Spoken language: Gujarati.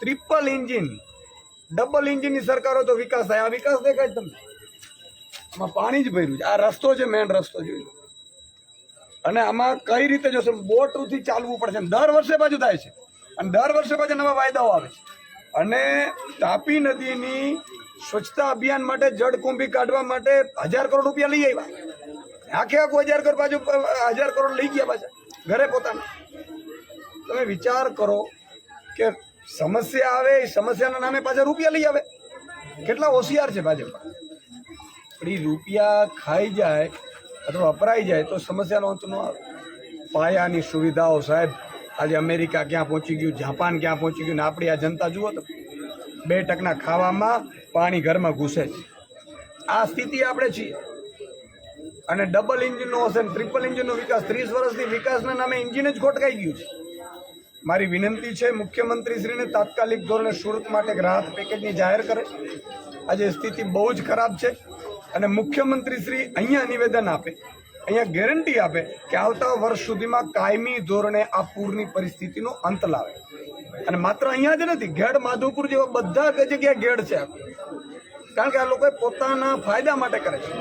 ટ્રિપલ એન્જિન ડબલ એન્જિનની સરકારો તો વિકાસ થાય. આ વિકાસ દેખાય તમને. આમાં પાણી જ ભર્યું છે. આ રસ્તો છે મેન રસ્તો જોઈ અને આમાં કઈ રીતે જોશે? બોટથી ચાલવું પડશે. દર વર્ષે પાછું થાય છે. અને દર વર્ષે પાછા નવા વાયદાઓ આવે છે. અને તાપી નદીની સ્વચ્છતા અભિયાન માટે જળકુંભી કાઢવા માટે હજાર કરોડ રૂપિયા લઈ આવ્યા. આખે આખું હજાર કરોડ પાછું હજાર કરોડ લઈ ગયા પાછા. ઘરે પોતાના. તમે વિચાર કરો કે સમસ્યા આવે, એ સમસ્યાના નામે પાછા રૂપિયા લઈ આવે. કેટલા હોશિયાર છે ભાજપ પણ એ રૂપિયા ખાઈ જાય અથવા વપરાઈ જાય તો સમસ્યાનો અંત ન આવે. પાયાની સુવિધાઓ સાહેબ, આજે અમેરિકા ક્યાં પહોંચી ગયું, જાપાન ક્યાં પહોંચી ગયું ને આપણી આ જનતા જુઓ તો બે ટકના ખાવામાં પાણી ઘરમાં ઘૂસે છે. આ સ્થિતિ આપણે છીએ. અને ડબલ ઇન્જિનનો હશે ટ્રિપલ ઇન્જિનનો વિકાસ, ત્રીસ વર્ષથી વિકાસના નામે એન્જિન જ ખોટકાઈ ગયું છે. મારી વિનંતી છે, મુખ્યમંત્રીશ્રીને તાત્કાલિક ધોરણે સુરત માટે એક રાહત પેકેજની જાહેર કરે. આજે સ્થિતિ બહુ જ ખરાબ છે અને મુખ્યમંત્રીશ્રી અહીંયા નિવેદન આપે, અહીંયા ગેરંટી આપે કે આવતા વર્ષ સુધીમાં કાયમી ધોરણે આ પૂરની પરિસ્થિતિનો અંત લાવે. અને માત્ર અહીંયા જ નથી ઘેડ માધવપુર જેવા બધા જગ્યાએ ઘેડ છે કારણ કે આ લોકોએ પોતાના ફાયદા માટે કરે છે.